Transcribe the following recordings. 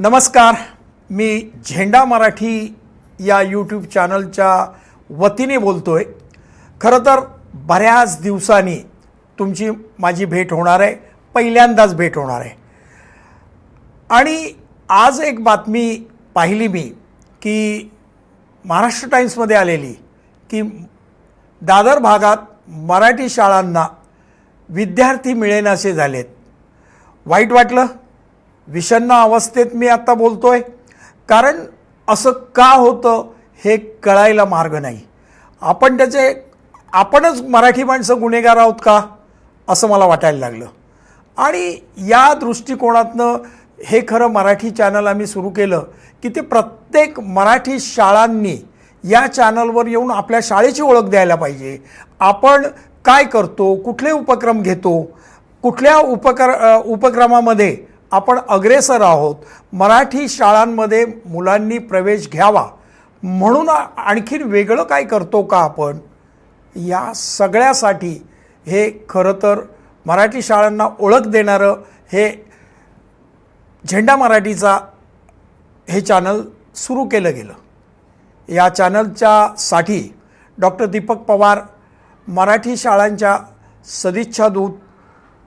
नमस्कार. मी झेंडा मराठी या यूट्यूब चॅनलच्या वतीने बोलतो आहे खरं तर बऱ्याच दिवसांनी तुमची माझी भेट होणार आहे. पहिल्यांदाच भेट होणार आहे. आणि आज एक बातमी पाहिली मी की महाराष्ट्र टाइम्समध्ये आलेली की दादर भागात मराठी शाळांना विद्यार्थी मिळेनासे झालेत. वाईट वाटलं? विषण्ण अवस्थेत मी आत्ता बोलतोय. कारण असं का होतं हे कळायला मार्ग नाही. आपण त्याचे आपणच मराठी माणसं गुन्हेगार आहोत का? असं मला वाटायला लागलं. आणि या दृष्टिकोनातनं हे खरं मराठी चॅनल आम्ही सुरू केलं की ते प्रत्येक मराठी शाळांनी या चॅनलवर येऊन आपल्या शाळेची ओळख द्यायला पाहिजे. आपण काय करतो? कुठले उपक्रम घेतो? कुठल्या उपकर उपक्रमामध्ये आपण अग्रेसर आहोत. मराठी शाळांमध्ये मुलांनी प्रवेश घ्यावा. म्हणून आणखीन वेगळं काय करतो का आपण? या सगळ्यासाठी हे खरं तर मराठी शाळांना ओळख देणारं हे झेंडा मराठीचा हे चॅनल सुरू केलं गेलं. या चॅनलच्या साठी डॉक्टर दीपक पवार मराठी शाळांच्या सदिच्छा दूत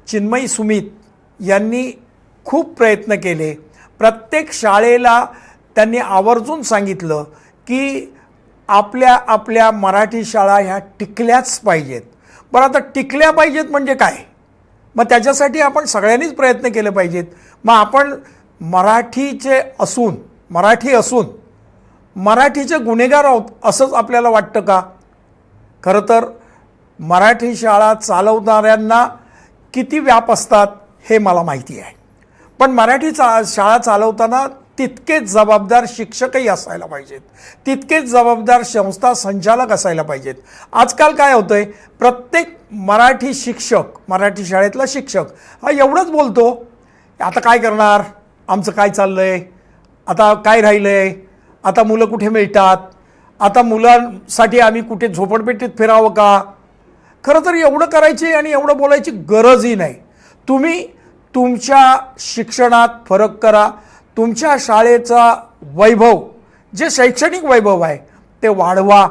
चिन्मयी सुमित यांनी खूप प्रयत्न केले. प्रत्येक शाळेला त्यांनी आवर्जून सांगितलं की आपल्या आपल्या मराठी शाळा ह्या टिकल्याच पाहिजेत. बरं आता टिकल्या पाहिजेत म्हणजे काय? मग त्याच्यासाठी आपण सगळ्यांनीच प्रयत्न केले पाहिजेत. मग आपण मराठीचे असून मराठी असून मराठीचे गुन्हेगार आहोत असंच आपल्याला वाटतं का? खरं तर मराठी शाळा चालवणाऱ्यांना किती व्याप असतात हे मला माहिती आहे. पण मराठी चा शाळा चालवताना तितकेच जबाबदार शिक्षकही असायला पाहिजेत. तितकेच जबाबदार संस्था संचालक असायला पाहिजेत. आजकाल काय होतं आहे प्रत्येक मराठी शिक्षक मराठी शाळेतला शिक्षक हा एवढंच बोलतो आता काय करणार? आमचं काय चाललं आहे आता काय राहिलं आहे आता मुलं कुठे मिळतात? आता मुलांसाठी आम्ही कुठे झोपडपेटीत फिरावं का? खरं तर एवढं करायची आणि एवढं बोलायची गरजही नाही. तुम्ही तुमच्या शिक्षणात फरक करा. तुमच्या शाळेचा वैभव जे शैक्षणिक वैभव आहे ते वाढवा.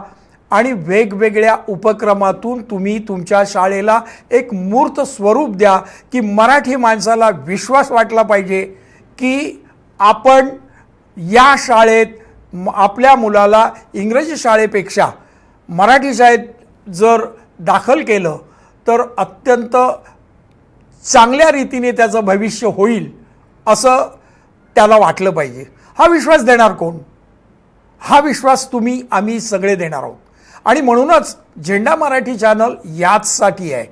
आणि वेगवेगळ्या उपक्रमातून तुम्ही तुमच्या शाळेला एक मूर्त स्वरूप द्या की मराठी माणसाला विश्वास वाटला पाहिजे की आपण या शाळेत म- आपल्या मुलाला इंग्रजी शाळेपेक्षा मराठी शाळेत जर दाखल केलं तर अत्यंत चांगल्या रीतीने त्याचं भविष्य होईल असं त्याला वाटलं पाहिजे. हा विश्वास देणार कोण? हा विश्वास तुम्ही आम्ही सगळे देणार आहोत. आणि म्हणूनच झेंडा मराठी चॅनल याचसाठी आहे.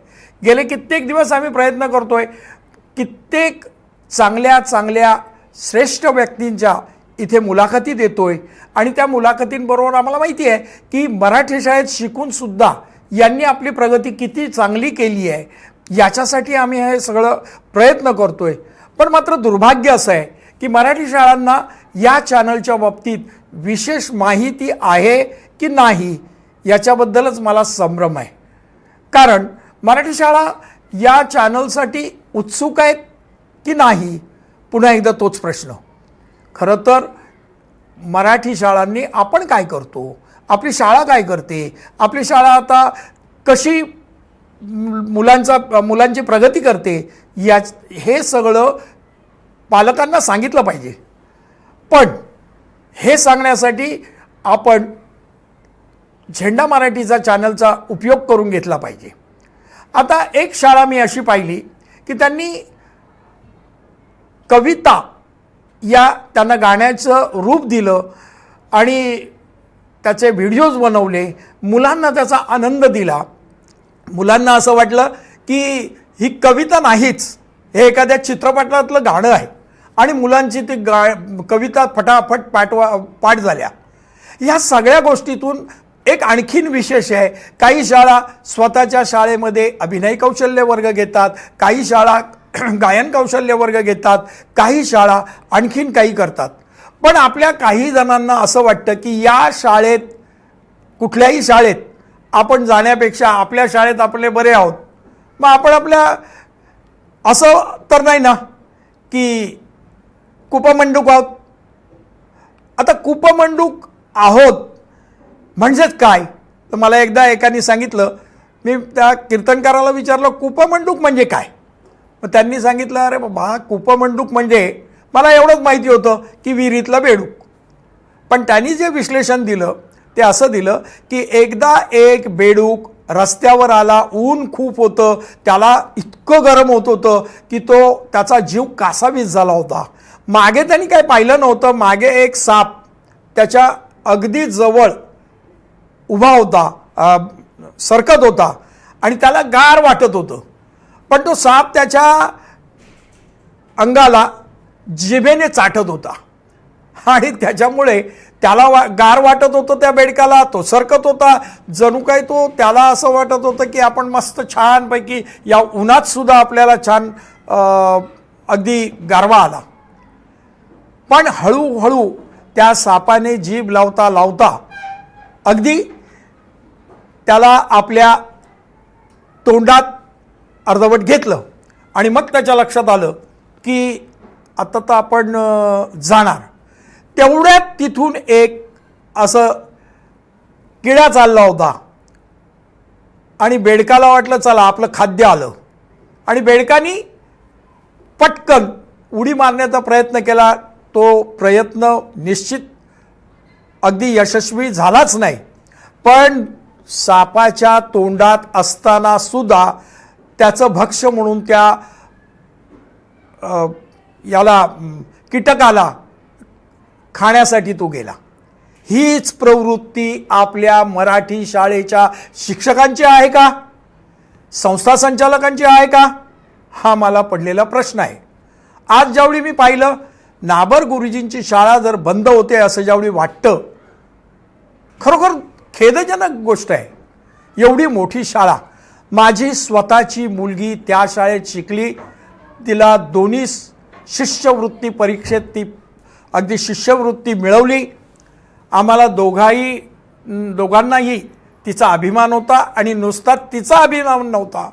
गेले कित्येक दिवस आम्ही प्रयत्न करतोय कित्येक चांगल्या चांगल्या श्रेष्ठ व्यक्तींच्या इथे मुलाखती देतोय. आणि त्या मुलाखतींबरोबर आम्हाला माहिती आहे की मराठी शाळेत शिकूनसुद्धा यांनी आपली प्रगती किती चांगली केली आहे. याच्यासाठी आम्ही हे सगळं प्रयत्न करतो आहे पण मात्र दुर्भाग्य असं आहे की मराठी शाळांना या चॅनलच्या बाबतीत विशेष माहिती आहे की नाही याच्याबद्दलच मला संभ्रम आहे. कारण मराठी शाळा या चॅनलसाठी उत्सुक आहेत की नाही? पुन्हा एकदा तोच प्रश्न. खरं तर मराठी शाळांनी आपण काय करतो? आपली शाळा काय करते? आपली शाळा आता कशी मुलांचा मुलांची प्रगती करते या हे सगळं पालकांना सांगितलं पाहिजे. पण हे सांगण्यासाठी आपण झेंडा मराठीचा चॅनलचा उपयोग करून घेतला पाहिजे. आता एक शाळा मी अशी पाहिली की त्यांनी कविता या त्यांना गाण्याचं रूप दिलं आणि त्याचे व्हिडिओज बनवले मुलांना त्याचा आनंद दिला. मुलांना असं वाटलं की ही कविता नाहीच. हे एखाद्या चित्रपटातलं गाणं आहे. आणि मुलांची ती गा कविता फटाफट पाठवा पाठ झाल्या. या सगळ्या गोष्टीतून एक आणखीन विशेष आहे. काही शाळा स्वतःच्या शाळेमध्ये अभिनय कौशल्य वर्ग घेतात. काही शाळा गायन कौशल्य वर्ग घेतात. काही शाळा आणखीन काही करतात. पण आपल्या काही जणांना असं वाटतं की या शाळेत कुठल्याही शाळेत आपण जाण्यापेक्षा आपल्या शाळेत आपले बरे आहोत. मग आपण आपल्या असं तर नाही ना की कुपमंडूक आहोत? आता कुपमंडूक आहोत म्हणजेच काय? तर मला एकदा एकाने सांगितलं मी त्या कीर्तनकाराला विचारलं कुपमंडूक म्हणजे काय? मग त्यांनी सांगितलं अरे बाबा कुपमंडूक म्हणजे मला एवढंच माहिती होतं की विहिरीतला बेडूक. पण त्यांनी जे विश्लेषण दिलं ते असं दिलं की एकदा एक बेडूक रस्त्यावर आला ऊन खूप होतं त्याला इतकं गरम होत होतं की तो त्याचा जीव कासावीस झाला होता. मागे त्यांनी काही पाहिलं नव्हतं मागे एक साप त्याच्या अगदी जवळ उभा होता सरकत होता आणि त्याला गार वाटत होतं. पण तो साप त्याच्या अंगाला जिभेने चाटत होता. आणि त्याच्यामुळे त्याला वा गार वाटत होतं त्या बेडकाला तो सरकत होता. जणू काय तो त्याला असं वाटत होतं की आपण मस्त छानपैकी या उन्हात सुद्धा आपल्याला छान अगदी गारवा आला. पण हळूहळू त्या सापाने जीभ लावता लावता अगदी त्याला आपल्या तोंडात अर्धवट घेतलं आणि मग त्याच्या लक्षात आलं की आता तर आपण जाणार. तेवढ्यात तिथून एक असं किडा चालला होता. आणि बेडकाला वाटलं चला आपलं खाद्य आलं. आणि बेडकानी पटकन उडी मारण्याचा प्रयत्न केला. तो प्रयत्न निश्चित अगदी यशस्वी झालाच नाही. पण सापाच्या तोंडात असताना सुद्धा त्याचं भक्ष्य म्हणून त्या याला कीटकाला खाण्यासाठी तो गेला. हीच प्रवृत्ती आपल्या मराठी शाळेच्या शिक्षकांची आहे का? संस्था संचालकांची आहे का? हा मला पडलेला प्रश्न आहे. आज ज्यावेळी मी पाहिलं नाबर गुरुजींची शाळा जर बंद होते असं ज्यावेळी वाटतं खरोखर खेदजनक गोष्ट आहे. एवढी मोठी शाळा. माझी स्वतःची मुलगी त्या शाळेत शिकली तिला दोन्ही शिष्यवृत्ती परीक्षेत ती अगदी शिष्यवृत्ती मिळवली. आम्हाला दोघाही दोघांनाही तिचा अभिमान होता आणि नुसता तिचा अभिमान नव्हता.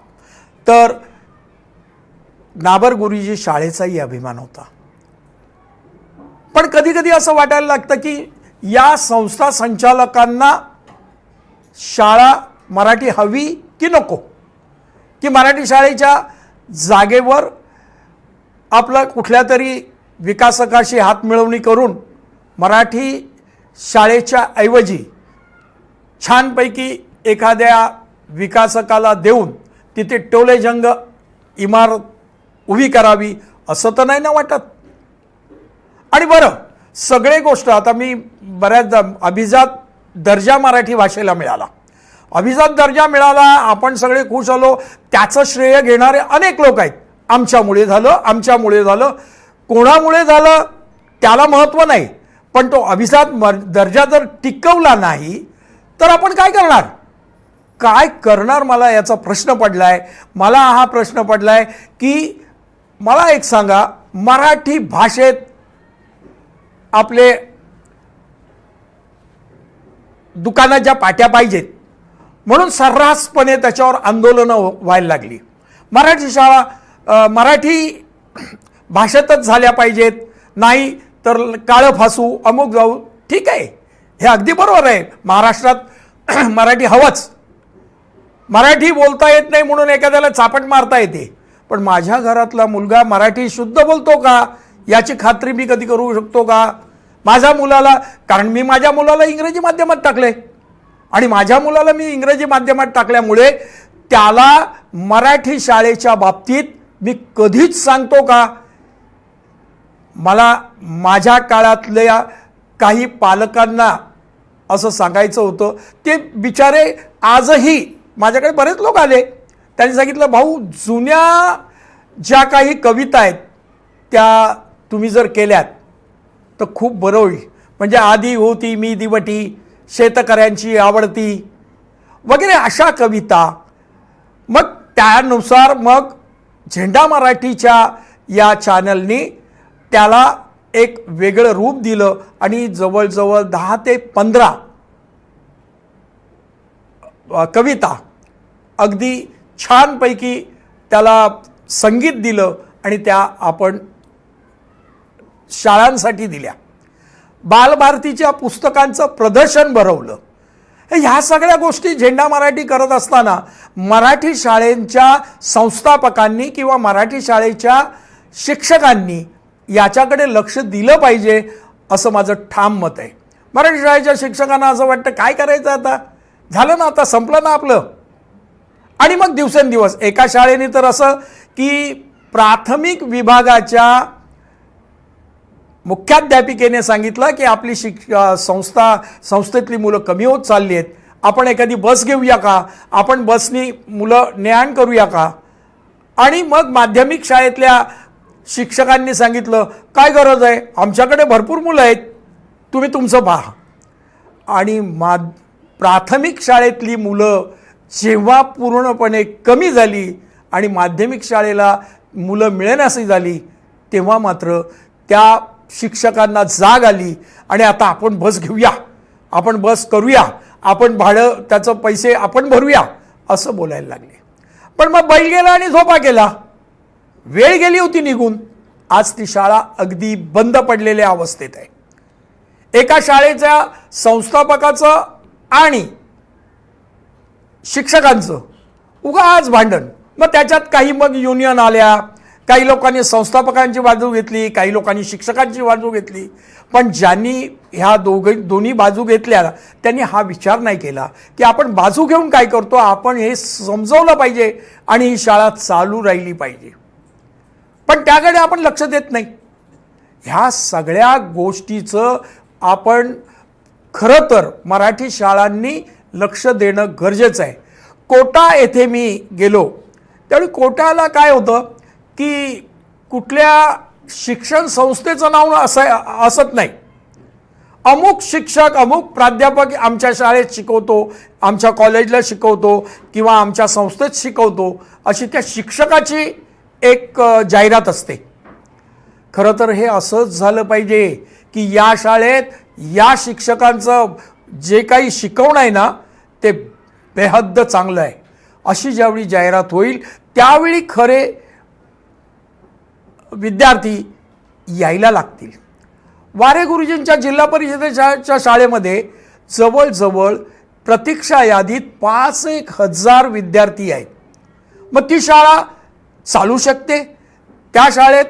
तर नाबर गुरुजी शाळेचाही अभिमान होता. पण कधीकधी असं वाटायला लागतं की या संस्था संचालकांना शाळा मराठी हवी की नको? की मराठी शाळेच्या जागेवर आपलं कुठल्या तरी विकासकाशी हात मिळवणी करून मराठी शाळेच्या ऐवजी छानपैकी एखाद्या विकासकाला देऊन तिथे टोलेजंग इमारत उभी करावी असं तर नाही ना वाटत? आणि बरं सगळे गोष्ट आता मी बऱ्याचदा अभिजात दर्जा मराठी भाषेला मिळाला. अभिजात दर्जा मिळाला आपण सगळे खुश आलो त्याचं श्रेय घेणारे अनेक लोक आहेत. आमच्यामुळे झालं आमच्यामुळे झालं कोणामुळे झालं त्याला महत्त्व नाही. पण तो अभिजात मर दर्जा जर टिकवला नाही तर आपण काय करणार? काय करणार मला याचा प्रश्न पडला आहे मला हा प्रश्न पडला आहे की मला एक सांगा मराठी भाषेत आपले दुकानात ज्या पाट्या पाहिजेत म्हणून सर्रासपणे त्याच्यावर आंदोलनं व्हायला लागली. मराठी शाळा मराठी भाषेतच झाल्या पाहिजेत. नाही तर काळं फासू अमुक जाऊ. ठीक आहे. हे अगदी बरोबर आहे. महाराष्ट्रात मराठी हवंच. मराठी बोलता येत नाही म्हणून एखाद्याला चापट मारता येते. पण माझ्या घरातला मुलगा मराठी शुद्ध बोलतो का? याची खात्री मी कधी करू शकतो का? माझ्या मुलाला कारण मी माझ्या मुलाला इंग्रजी माध्यमात टाकले आणि माझ्या मुलाला मी इंग्रजी माध्यमात टाकल्यामुळे त्याला मराठी शाळेच्या बाबतीत मी कधीच सांगतो का? मला माझ्या काळातल्या काही पालकांना असं सांगायचं होतं. ते बिचारे आजही माझ्याकडे बरेच लोक आले. त्यांनी सांगितलं भाऊ जुन्या ज्या काही कविता आहेत त्या तुम्ही जर केल्यात तर खूप बरं होईल. म्हणजे आधी होती मी दिवटी शेतकऱ्यांची आवडती वगैरे अशा कविता. मग त्यानुसार मग झेंडा मराठीच्या या चॅनलनी त्याला एक वेगळं रूप दिलं आणि जवळजवळ दहा ते पंधरा कविता अगदी छानपैकी त्याला संगीत दिलं आणि त्या आपण शाळांसाठी दिल्या. बालभारतीच्या पुस्तकांचं प्रदर्शन भरवलं. ह्या सगळ्या गोष्टी झेंडा मराठी करत असताना मराठी शाळेंच्या संस्थापकांनी किंवा मराठी शाळेच्या शिक्षकांनी याच्याकडे लक्ष दिलं पाहिजे असं माझं ठाम मत आहे. मराठी शाळेच्या शिक्षकांना असं वाटतं काय करायचं आता? झालं ना आता संपलं ना आपलं. आणि मग दिवसेंदिवस एका शाळेने तर असं की प्राथमिक विभागाच्या मुख्याध्यापिकेने सांगितलं की आपली शिक संस्था संस्थेतली मुलं कमी होत चालली आहेत. आपण एखादी बस घेऊया का? आपण बसनी मुलं ने आण करूया का? आणि मग माध्यमिक शाळेतल्या शिक्षकांनी सांगितलं काय गरज आहे? आमच्याकडे भरपूर मुलं आहेत. तुम्ही तुमचं पहा. आणि मा प्राथमिक शाळेतली मुलं जेव्हा पूर्णपणे कमी झाली आणि माध्यमिक शाळेला मुलं मिळण्यासी झाली तेव्हा मात्र त्या शिक्षकांना जाग आली आणि आता आपण बस घेऊया. आपण बस करूया. आपण भाडं त्याचं पैसे आपण भरूया असं बोलायला लागले. पण मग बैल गेला आणि झोपा गेला वेळ गेली होती निघून. आज ती शाळा अगदी बंद पडलेल्या अवस्थेत आहे. एका शाळेच्या संस्थापकाचं आणि शिक्षकांचं उगा आज भांडण. मग त्याच्यात काही मग युनियन आल्या काही लोकांनी संस्थापकांची बाजू घेतली काही लोकांनी शिक्षकांची बाजू घेतली. पण ज्यांनी ह्या दोघे दोन्ही बाजू घेतल्या त्यांनी हा विचार नाही केला की आपण बाजू घेऊन काय करतो? आपण हे समजवलं पाहिजे आणि ही शाळा चालू राहिली पाहिजे. पण त्याकडे आपण लक्ष देत नाही. ह्या सगळ्या गोष्टीचं आपण खरं तर मराठी शाळांनी लक्ष देणं गरजेचं आहे. कोटा येथे मी गेलो त्यावेळी कोटाला काय होतं की कुठल्या शिक्षण संस्थेचं नाव असं असत नाही. अमुक शिक्षक अमुक प्राध्यापक आमच्या शाळेत शिकवतो आमच्या कॉलेजला शिकवतो किंवा आमच्या संस्थेत शिकवतो अशी त्या शिक्षकाची एक जाहिरात असते. खरं तर हे असंच झालं पाहिजे की या शाळेत या शिक्षकांचं जे काही शिकवणं आहे ना ते बेहद्द चांगलं आहे. अशी ज्यावेळी जाहिरात होईल त्यावेळी खरे विद्यार्थी यायला लागतील. वारे गुरुजींच्या जिल्हा परिषदेच्या शाळेमध्ये जवळजवळ प्रतीक्षा यादीत पाच एक हजार विद्यार्थी आहेत. मग ती शाळा चालू शकते. त्या शाळेत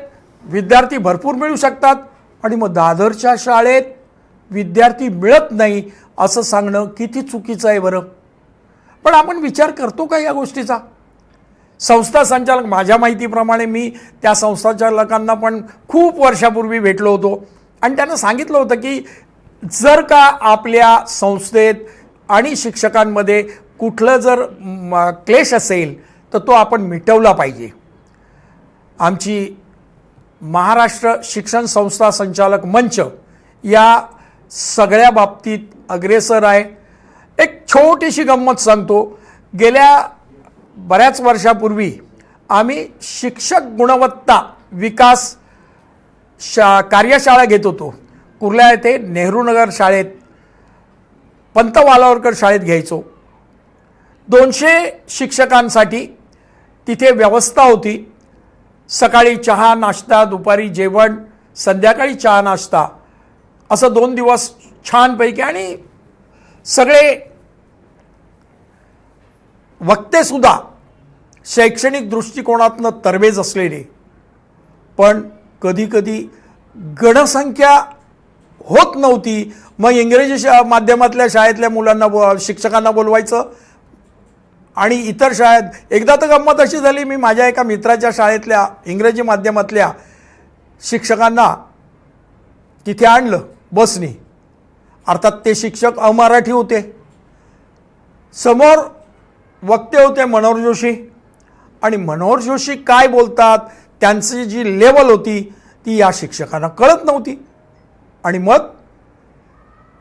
विद्यार्थी भरपूर मिळू शकतात आणि मग दादरच्या शाळेत विद्यार्थी मिळत नाही असं सांगणं किती चुकीचं आहे बरं. पण आपण विचार करतो का या गोष्टीचा? संस्था संचालक माझ्या माहितीप्रमाणे मी त्या संस्थाचालकांना पण खूप वर्षापूर्वी भेटलो होतो. आणि त्यांना सांगितलं होतं की जर का आपल्या संस्थेत आणि शिक्षकांमध्ये कुठलं जर क्लेश असेल तर तो आपण मिटवला पाहिजे. आमची महाराष्ट्र शिक्षण संस्था संचालक मंच या सगळ्या बाबतीत अग्रेसर आहे. एक छोटीशी गंमत सांगतो. गेल्या बऱ्याच वर्षापूर्वी आम्ही शिक्षक गुणवत्ता विकास शा कार्यशाळा घेत होतो. कुर्ला येथे नेहरूनगर शाळेत पंत वालावरकर शाळेत घ्यायचो. दोनशे शिक्षकांसाठी तिथे व्यवस्था होती. सकाळी चहा नाश्ता दुपारी जेवण संध्याकाळी चहा नाश्ता. असं दोन दिवस छानपैकी आणि सगळे वक्तेसुद्धा शैक्षणिक दृष्टिकोनातनं तरबेज असलेले. पण कधीकधी गणसंख्या होत नव्हती. मग इंग्रजी शा माध्यमातल्या शाळेतल्या मुलांना बो शिक्षकांना बोलवायचं. आणि इतर शाळेत एकदा तर गंमत अशी झाली मी माझ्या एका मित्राच्या शाळेतल्या इंग्रजी माध्यमातल्या शिक्षकांना तिथे आणलं बसनी. अर्थात ते शिक्षक अमराठी होते. समोर वक्ते होते मनोहर जोशी. आणि मनोहर जोशी काय बोलतात त्यांची जी लेवल होती ती या शिक्षकांना कळत नव्हती. आणि मग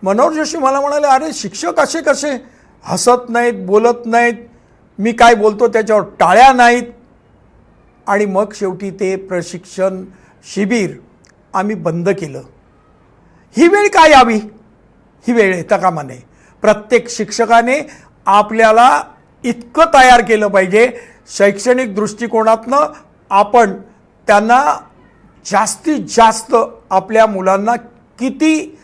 मनोहर जोशी मला म्हणाले अरे शिक्षक असे कसे? हसत नाहीत बोलत नाहीत मी काय बोलतो त्याच्यावर टाळ्या नाहीत. आणि मग शेवटी ते प्रशिक्षण शिबिर आम्ही बंद केलं. ही वेळ काय यावी? ही वेळ येता कामा नये. प्रत्येक शिक्षकाने आपल्याला इतकं तयार केलं पाहिजे शैक्षणिक दृष्टिकोनातनं आपण त्यांना जास्तीत जास्त आपल्या मुलांना किती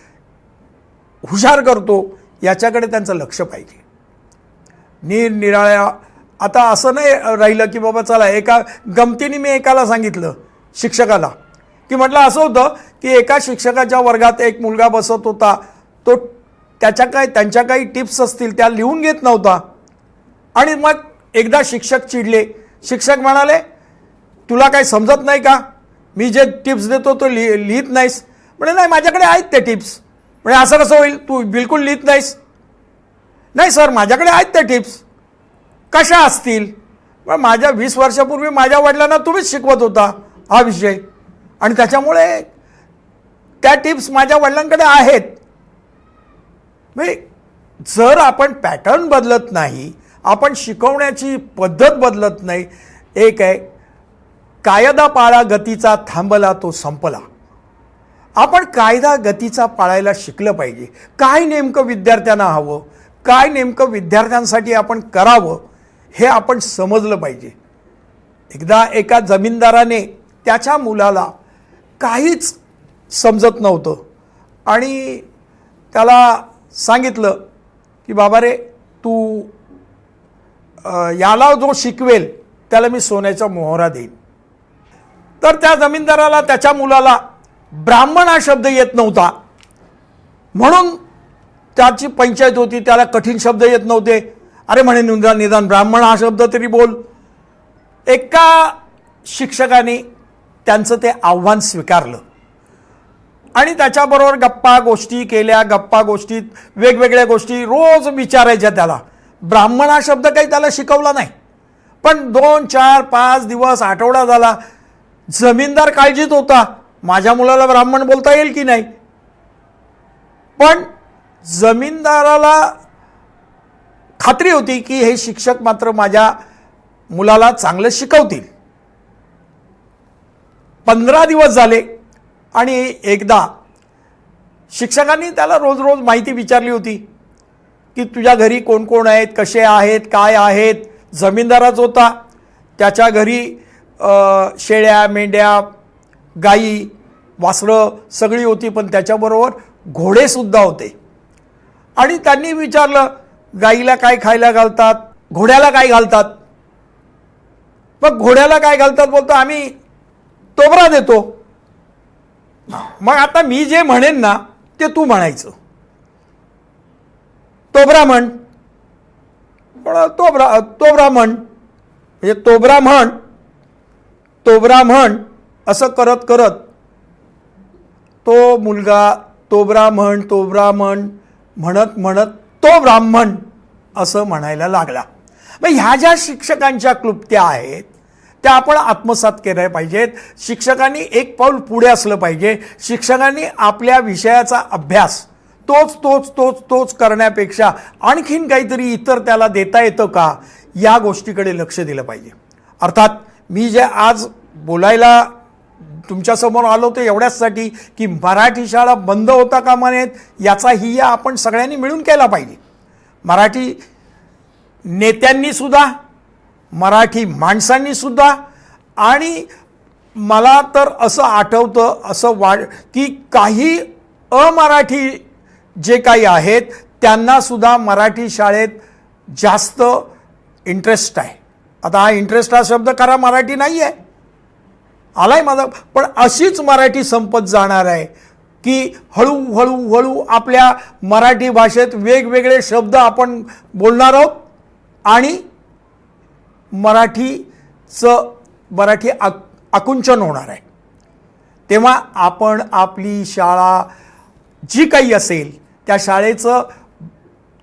हुशार करतो याच्याकडे त्यांचं लक्ष पाहिजे. निरनिराळ्या. आता असं नाही राहिलं की बाबा चला एका गमतीने मी एकाला सांगितलं शिक्षकाला. की म्हटलं असं होतं की एका शिक्षकाच्या वर्गात एक मुलगा बसत होता तो त्याच्या काय त्यांच्या काही टिप्स असतील त्या लिहून घेत नव्हता. आणि मग एकदा शिक्षक चिडले. शिक्षक म्हणाले तुला काही समजत नाही का? मी जे टिप्स देतो तो लिहि लिहित नाहीस. म्हणजे नाही माझ्याकडे आहेत ते टिप्स. म्हणजे असं कसं होईल? तू बिलकुल लिहित नाहीस. नाही सर माझ्याकडे आहेत त्या टिप्स. कशा असतील? पण माझ्या वीस वर्षापूर्वी माझ्या वडिलांना तुम्हीच शिकवत होता हा विषय. आणि त्याच्यामुळे त्या टिप्स माझ्या वडिलांकडे आहेत. म्हणजे जर आपण पॅटर्न बदलत नाही आपण शिकवण्याची पद्धत बदलत नाही एक आहे कायदा पाळा गतीचा थांबला तो संपला. आपण कायदा गतीचा पाळायला शिकलं पाहिजे. काय नेमकं विद्यार्थ्यांना हवं? काय नेमकं विद्यार्थ्यांसाठी आपण करावं हे आपण समजलं पाहिजे. एकदा एका जमीनदाराने त्याच्या मुलाला काहीच समजत नव्हतं आणि त्याला सांगितलं की बाबा रे तू याला जो शिकवेल त्याला मी सोन्याचा मोहरा देईन. तर त्या जमीनदाराला त्याच्या मुलाला ब्राह्मण हा शब्द येत नव्हता. म्हणून त्याची पंचायत होती त्याला कठीण शब्द येत नव्हते. अरे म्हणे निदान निदान ब्राह्मण हा शब्द तरी बोल. एका शिक्षकाने त्यांचं ते आव्हान स्वीकारलं. आणि त्याच्याबरोबर गप्पा गोष्टी केल्या गप्पा गोष्टीत वेगवेगळ्या गोष्टी रोज विचारायच्या त्याला. ब्राह्मण हा शब्द काही त्याला शिकवला नाही. पण दोन चार पाच दिवस आठवडा झाला जमीनदार काळजीत होता. माझ्या मुलाला ब्राह्मण बोलता येईल की नाही? पण जमीनदाराला खात्री होती की हे शिक्षक मात्र माझ्या मुलाला चांगलं शिकवतील. पंधरा दिवस झाले आणि एकदा शिक्षकांनी त्याला रोज रोज माहिती विचारली होती की तुझ्या घरी कोण कोण आहेत कसे आहेत काय आहेत? जमीनदाराच होता. त्याच्या घरी शेळ्या मेंढ्या गाई वासरं सगळी होती पण त्याच्याबरोबर घोडेसुद्धा होते. आणि त्यांनी विचारलं गाईला काय खायला घालतात? घोड्याला काय घालतात? मग घोड्याला काय घालतात बोलतो आम्ही तोबरा देतो. मग आता मी जे म्हणेन ना ते तू म्हणायचं. तोबरा म्हण. तोबरा तोबरा म्हण. म्हणजे तोबरा म्हण. तोबरा म्हण असं करत करत तो मुलगा तोबरा म्हण तोबरा म्हण म्हणत म्हणत तो ब्राह्मण असं म्हणायला लागला. मग ह्या ज्या शिक्षकांच्या क्लुप्त्या आहेत त्या आपण आत्मसात केल्या पाहिजेत. शिक्षकांनी एक पाऊल पुढे असलं पाहिजे. शिक्षकांनी आपल्या विषयाचा अभ्यास तोच तोच तोच तोच करण्यापेक्षा आणखीन काहीतरी इतर त्याला देता येतं का या गोष्टीकडे लक्ष दिलं पाहिजे. अर्थात मी जे आज बोलायला तुमच्यासमोर आलो ते एवढ्याचसाठी की मराठी शाळा बंद होता कामा नयेत याचा हिया आपण सगळ्यांनी मिळून केला पाहिजे. मराठी नेत्यांनीसुद्धा मराठी माणसांनीसुद्धा आणि मला तर असं आठवतं असं वाढ की काही अमराठी जे काही आहेत त्यांनासुद्धा मराठी शाळेत जास्त इंटरेस्ट आहे. आता हा इंटरेस्ट हा शब्द खरा मराठी नाही आहे आलाय माझा. पण अशीच मराठी संपत जाणार आहे की हळूहळू हळू आपल्या मराठी भाषेत वेगवेगळे शब्द आपण बोलणार आहोत आणि मराठीचं मराठी आक आकुंचन होणार आहे. तेव्हा आपण आपली शाळा जी काही असेल त्या शाळेचं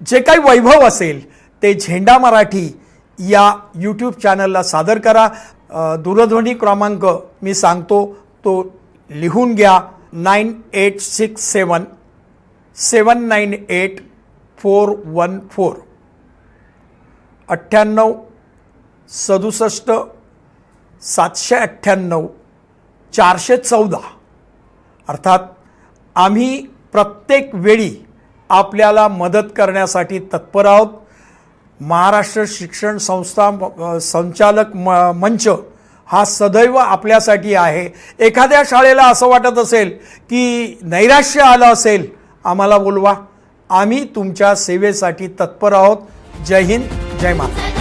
जे काही वैभव असेल ते झेंडा मराठी या यूट्यूब चॅनलला सादर करा. दूरध्वनी क्रमांक मी सांगतो तो लिहून घ्या nine eight six seven seven nine eight four one four. अठ्ठ्याण्णव सदुसष्ट सातशे अठ्ठ्याण्णव चारशे चौदा. अर्थात आम्ही प्रत्येक वेळी आपल्याला मदत करण्यासाठी तत्पर आहोत. महाराष्ट्र शिक्षण संस्था संचालक म मंच हा सदैव आपल्यासाठी आहे. एखाद्या शाळेला असं वाटत असेल की नैराश्य आलं असेल आम्हाला बोलवा. आम्ही तुमच्या सेवेसाठी तत्पर आहोत. जय हिंद जय महाराष्ट्र.